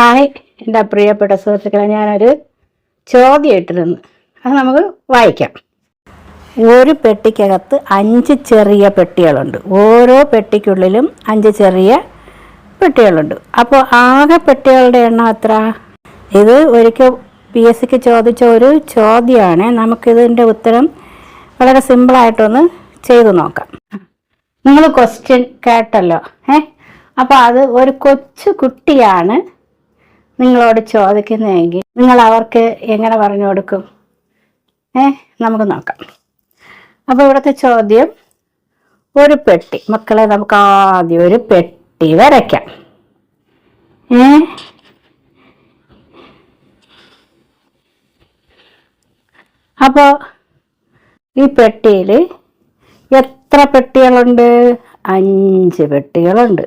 Hi എന്റെ പ്രിയപ്പെട്ട സുഹൃത്തുക്കളെ ഞാനൊരു ചോദ്യം ഇട്ടിരുന്നു. അത് നമുക്ക് വായിക്കാം. ഒരു പെട്ടിക്കകത്ത് അഞ്ച് ചെറിയ പെട്ടികളുണ്ട്. ഓരോ പെട്ടിക്കുള്ളിലും അഞ്ച് ചെറിയ പെട്ടികളുണ്ട്. അപ്പോൾ ആകെ പെട്ടികളുടെ എണ്ണം എത്ര? ഇത് ഒരിക്കൽ പി എസ് സിക്ക് ചോദിച്ച ഒരു ചോദ്യമാണ്. നമുക്കിതിന്റെ ഉത്തരം വളരെ സിമ്പിളായിട്ടൊന്ന് ചെയ്തു നോക്കാം. നിങ്ങൾ ക്വസ്റ്റ്യൻ കേട്ടല്ലോ ഏ? അപ്പോൾ അത് ഒരു കൊച്ചു കുട്ടിയാണ് നിങ്ങളോട് ചോദിക്കുന്നതെങ്കിൽ നിങ്ങൾ അവർക്ക് എങ്ങനെ പറഞ്ഞു കൊടുക്കും? ഏ നമുക്ക് നോക്കാം. അപ്പോൾ ഇവിടുത്തെ ചോദ്യം ഒരു പെട്ടി. മക്കളെ നമുക്ക് ആദ്യം ഒരു പെട്ടി വരയ്ക്കാം. ഏ? അപ്പോൾ ഈ പെട്ടിയിൽ എത്ര പെട്ടികളുണ്ട്? അഞ്ച് പെട്ടികളുണ്ട്.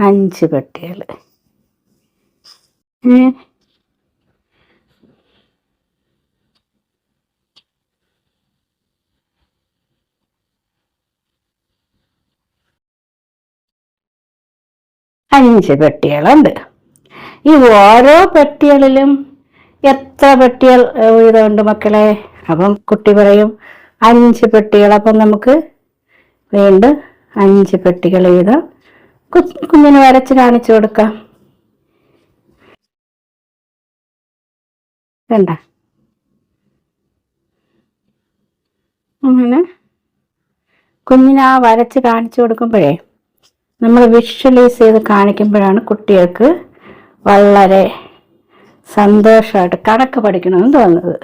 അഞ്ച് പെട്ടികൾ അഞ്ച് പെട്ടികളുണ്ട്. ഈ ഓരോ പെട്ടികളിലും എത്ര പെട്ടികൾ വീതമുണ്ട് മക്കളെ? അപ്പം കുട്ടി പറയും അഞ്ച് പെട്ടികൾ. അപ്പം നമുക്ക് വീണ്ടും അഞ്ച് പെട്ടികൾ വീതം കുഞ്ഞിന് വരച്ച് കാണിച്ചു കൊടുക്കാം. വേണ്ട അങ്ങനെ കുഞ്ഞിനെ ആ വരച്ച് കാണിച്ചു കൊടുക്കുമ്പോഴേ നമ്മൾ വിഷ്വലൈസ് ചെയ്ത് കാണിക്കുമ്പോഴാണ് കുട്ടികൾക്ക് വളരെ സന്തോഷമായിട്ട് കണക്ക് പഠിക്കണമെന്ന് തോന്നുന്നത്.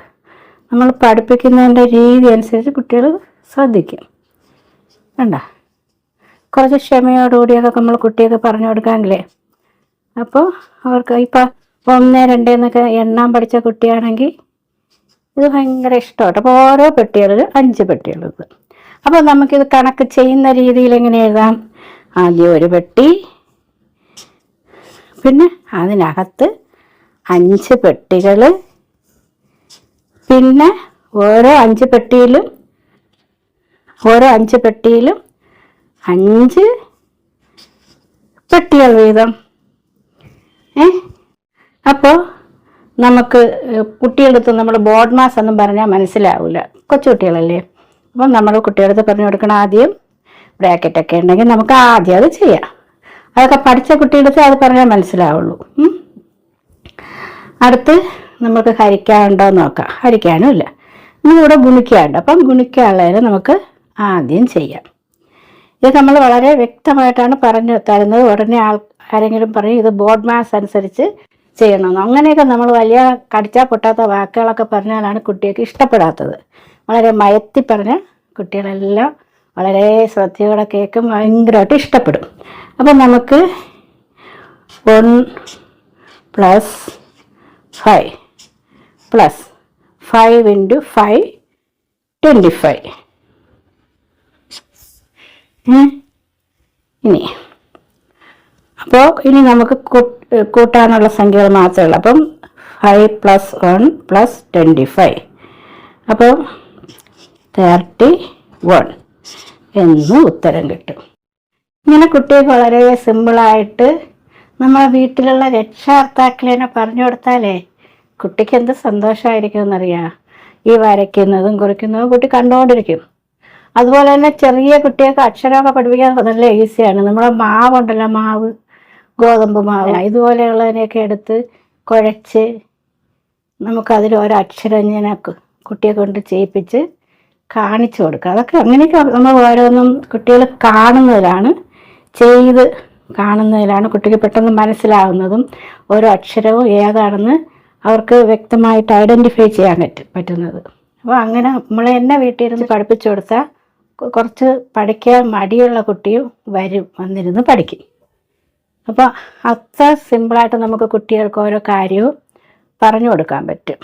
നമ്മൾ പഠിപ്പിക്കുന്നതിന്റെ രീതി അനുസരിച്ച് കുട്ടികൾ ശ്രദ്ധിക്കും. വേണ്ട കുറച്ച് ക്ഷമയോടുകൂടിയൊക്കെ നമ്മൾ കുട്ടിയൊക്കെ പറഞ്ഞു കൊടുക്കാനില്ലേ? അപ്പോൾ അവർക്ക് ഇപ്പം ഒന്ന് രണ്ട് എന്നൊക്കെ എണ്ണാൻ പഠിച്ച കുട്ടിയാണെങ്കിൽ ഇത് ഭയങ്കര ഇഷ്ടമായിട്ട് അപ്പോൾ ഓരോ പെട്ടികളിൽ അഞ്ച് പെട്ടികളുണ്ട് അപ്പോൾ നമുക്കിത് കണക്ക് ചെയ്യുന്ന രീതിയിൽ എങ്ങനെ എഴുതാം? ആദ്യം ഒരു പെട്ടി പിന്നെ അതിനകത്ത് അഞ്ച് പെട്ടികൾ പിന്നെ ഓരോ അഞ്ച് പെട്ടിയിലും ഓരോ അഞ്ച് പെട്ടിയിലും അഞ്ച് പെട്ടികൾ വീതം ഏ? അപ്പോൾ നമുക്ക് കുട്ടികളടുത്ത് നമ്മൾ ബോർഡ് മാസ് ഒന്നും പറഞ്ഞാൽ മനസ്സിലാവില്ല കൊച്ചുകുട്ടികളല്ലേ? അപ്പം നമ്മൾ കുട്ടികളടുത്ത് പറഞ്ഞു കൊടുക്കണം ആദ്യം ബ്രാക്കറ്റൊക്കെ ഉണ്ടെങ്കിൽ നമുക്ക് ആദ്യം അത് ചെയ്യാം. അതൊക്കെ പഠിച്ച കുട്ടികളടുത്ത് അത് പറഞ്ഞാൽ മനസ്സിലാവുള്ളൂ. അടുത്ത് നമുക്ക് ഹരിക്കാനുണ്ടോ എന്ന് നോക്കാം. ഹരിക്കാനും ഇല്ല ഇനി ഇവിടെ ഗുണിക്കാനുണ്ട്. അപ്പം ഗുണിക്കാനുള്ളതിന് നമുക്ക് ആദ്യം ചെയ്യാം. ഇത് നമ്മൾ വളരെ വ്യക്തമായിട്ടാണ് പറഞ്ഞു തരുന്നത്. ഉടനെ ആൾ ആരെങ്കിലും പറയും ഇത് ബോർഡ് മാസ് അനുസരിച്ച് ചെയ്യണമെന്ന്. അങ്ങനെയൊക്കെ നമ്മൾ വലിയ കടിച്ചാൽ പൊട്ടാത്ത വാക്കുകളൊക്കെ പറഞ്ഞാലാണ് കുട്ടികൾക്ക് ഇഷ്ടപ്പെടാത്തത്. വളരെ മയത്തി പറഞ്ഞ കുട്ടികളെല്ലാം വളരെ ശ്രദ്ധയോടെ കേൾക്കും ഭയങ്കരമായിട്ട് ഇഷ്ടപ്പെടും. അപ്പം നമുക്ക് one plus five plus five into five twenty five ഇനി അപ്പോൾ ഇനി നമുക്ക് കൂട്ടാനുള്ള സംഖ്യകൾ മാത്രമേ ഉള്ളൂ. അപ്പം five plus one plus twenty five അപ്പോൾ തേർട്ടി വൺ എന്ന് ഉത്തരം കിട്ടും. ഇങ്ങനെ കുട്ടികൾക്ക് വളരെ സിമ്പിളായിട്ട് നമ്മൾ വീട്ടിലുള്ള രക്ഷാകർത്താക്കളെ പറഞ്ഞു കൊടുത്താലേ കുട്ടിക്ക് എന്ത് സന്തോഷമായിരിക്കും എന്നറിയാം ഈ വരയ്ക്കുന്നതും കുറിക്കുന്നതും കുട്ടി കണ്ടുകൊണ്ടിരിക്കും അതുപോലെ തന്നെ ചെറിയ കുട്ടികൾക്ക് അക്ഷരമൊക്കെ പഠിപ്പിക്കാൻ നല്ല ഈസിയാണ് നമ്മുടെ മാവുണ്ടല്ലോ മാവ്. ഗോതമ്പ് മാവ് ഇതുപോലെയുള്ളതിനെയൊക്കെ എടുത്ത് കുഴച്ച് നമുക്കതിൽ ഓരോ ഇങ്ങനെ കുട്ടിയെ കൊണ്ട് ചെയ്യിപ്പിച്ച് കാണിച്ചു കൊടുക്കുക. അതൊക്കെ അങ്ങനെയൊക്കെ നമ്മൾ ഓരോന്നും കുട്ടികൾ കാണുന്നതിലാണ് ചെയ്ത് കാണുന്നതിലാണ് കുട്ടിക്ക് പെട്ടെന്ന് മനസ്സിലാവുന്നതും ഓരോ അക്ഷരവും ഏതാണെന്ന് അവർക്ക് വ്യക്തമായിട്ട് ഐഡന്റിഫൈ ചെയ്യാൻ പറ്റും പറ്റുന്നത്. അപ്പോൾ അങ്ങനെ നമ്മൾ എന്നെ വീട്ടിൽ ഇരുന്ന് പഠിപ്പിച്ചു കൊടുത്താൽ കുറച്ച് പഠിക്കാൻ മടിയുള്ള കുട്ടിയും വരും വന്നിരുന്ന് പഠിക്കും. അപ്പോൾ അത്ര സിമ്പിളായിട്ട് നമുക്ക് കുട്ടികൾക്ക് ഓരോ കാര്യവും പറഞ്ഞു കൊടുക്കാൻ പറ്റും.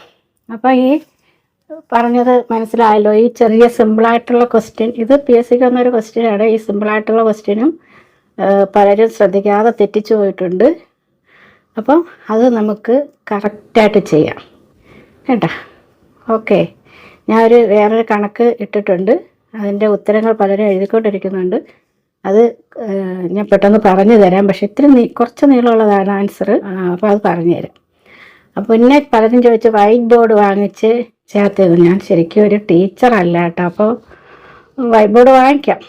അപ്പോൾ ഈ പറഞ്ഞത് മനസ്സിലായല്ലോ ഈ ചെറിയ സിമ്പിളായിട്ടുള്ള ക്വസ്റ്റ്യൻ ഇത് പി എസ് സിക്ക് വന്നൊരു ക്വസ്റ്റ്യനാണ് ഈ സിമ്പിളായിട്ടുള്ള ക്വസ്റ്റ്യനും പലരും ശ്രദ്ധിക്കാതെ തെറ്റിച്ചു പോയിട്ടുണ്ട്. അപ്പം അത് നമുക്ക് കറക്റ്റായിട്ട് ചെയ്യാം. കേട്ടോ? ഓക്കെ. ഞാൻ ഒരു വേറൊരു കണക്ക് ഇട്ടിട്ടുണ്ട്. അതിന്റെ ഉത്തരങ്ങൾ പലരും എഴുതിക്കൊണ്ടിരിക്കുന്നുണ്ട്. അത് ഞാൻ പെട്ടെന്ന് പറഞ്ഞു തരാം. പക്ഷെ ഇത്തിരി നീ കുറച്ച് നീളമുള്ളതാണ് ആൻസർ അപ്പോൾ അത് പറഞ്ഞു തരാം. അപ്പോൾ പിന്നെ പലരും ചോദിച്ച് വൈറ്റ് ബോർഡ് വാങ്ങിച്ച് ചേർത്തത്. ഞാൻ ശരിക്കും ഒരു ടീച്ചറല്ല കേട്ടോ. അപ്പോൾ വൈറ്റ് ബോർഡ് വാങ്ങിക്കാം.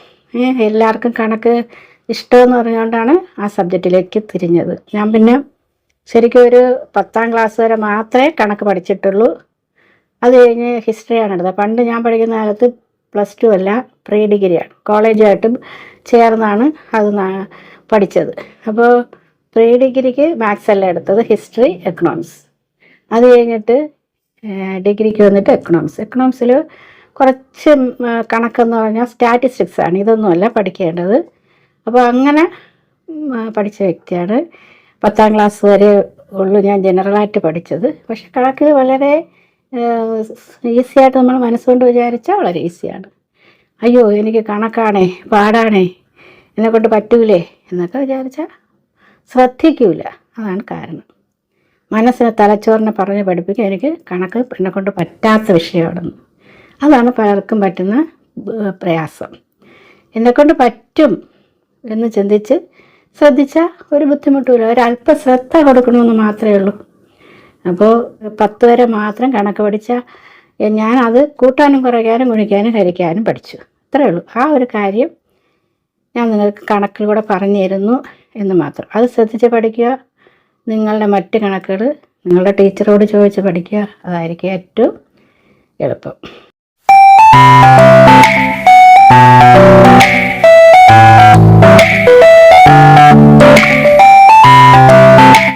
എല്ലാവർക്കും കണക്ക് ഇഷ്ടമെന്ന് പറഞ്ഞുകൊണ്ടാണ് ആ സബ്ജക്റ്റിലേക്ക് തിരിഞ്ഞത്. ഞാൻ പിന്നെ ശരിക്കും ഒരു പത്താം ക്ലാസ് വരെ മാത്രമേ കണക്ക് പഠിച്ചിട്ടുള്ളൂ. അത് കഴിഞ്ഞ് ഹിസ്റ്ററിയാണ് എടുത്തത്. പണ്ട് ഞാൻ പഠിക്കുന്ന കാലത്ത് പ്ലസ് ടു അല്ല പ്രീ ഡിഗ്രിയാണ് കോളേജായിട്ടും ചേർന്നാണ് അത് പഠിച്ചത്. അപ്പോൾ പ്രീ ഡിഗ്രിക്ക് മാത്സ് അല്ല എടുത്തത് ഹിസ്റ്ററി എക്കണോമിക്സ് അത് കഴിഞ്ഞിട്ട് ഡിഗ്രിക്ക് വന്നിട്ട് എക്കണോമിക്സ് എക്കണോമിക്സിൽ കുറച്ച് കണക്കെന്ന് പറഞ്ഞാൽ സ്റ്റാറ്റിസ്റ്റിക്സ് ആണ്. ഇതൊന്നുമല്ല പഠിക്കേണ്ടത്. അപ്പോൾ അങ്ങനെ പഠിച്ച വ്യക്തിയാണ്. പത്താം ക്ലാസ് വരെ ഉള്ളു ഞാൻ ജനറലായിട്ട് പഠിച്ചത്. പക്ഷെ കണക്ക് വളരെ ഈസി ആയിട്ട് നമ്മൾ മനസ്സുകൊണ്ട് വിചാരിച്ചാൽ വളരെ ഈസിയാണ്. അയ്യോ എനിക്ക് കണക്കാണേ പാടാണേ എന്നെ കൊണ്ട് പറ്റൂലേ എന്നൊക്കെ വിചാരിച്ചാൽ ശ്രദ്ധിക്കൂല. അതാണ് കാരണം. മനസ്സിനെ തലച്ചോറിനെ പറഞ്ഞ് പഠിപ്പിക്കാൻ എനിക്ക് കണക്ക് എന്നെ കൊണ്ട് പറ്റാത്ത വിഷയമാണെന്ന്. അതാണ് പലർക്കും പറ്റുന്ന പ്രയാസം. എന്നെക്കൊണ്ട് പറ്റും എന്ന് ചിന്തിച്ച് ശ്രദ്ധിച്ചാൽ ഒരു ബുദ്ധിമുട്ടുമില്ല. ഒരല്പ ശ്രദ്ധ കൊടുക്കണമെന്ന് മാത്രമേ ഉള്ളൂ. അപ്പോൾ പത്ത് വരെ മാത്രം കണക്ക് പഠിച്ച ഞാൻ അത് കൂട്ടാനും കുറയ്ക്കാനും ഗുണിക്കാനും ഹരിക്കാനും പഠിച്ചു. അത്രേ ഉള്ളൂ. ആ ഒരു കാര്യം ഞാൻ നിങ്ങൾക്ക് കണക്കിലൂടെ പറഞ്ഞു തരുന്നു എന്ന് മാത്രം. അത് ശ്രദ്ധിച്ച് പഠിക്കുക. നിങ്ങളുടെ മറ്റ് കണക്കുകൾ നിങ്ങളുടെ ടീച്ചറോട് ചോദിച്ച് പഠിക്കുക. അതായിരിക്കും ഏറ്റവും എളുപ്പം.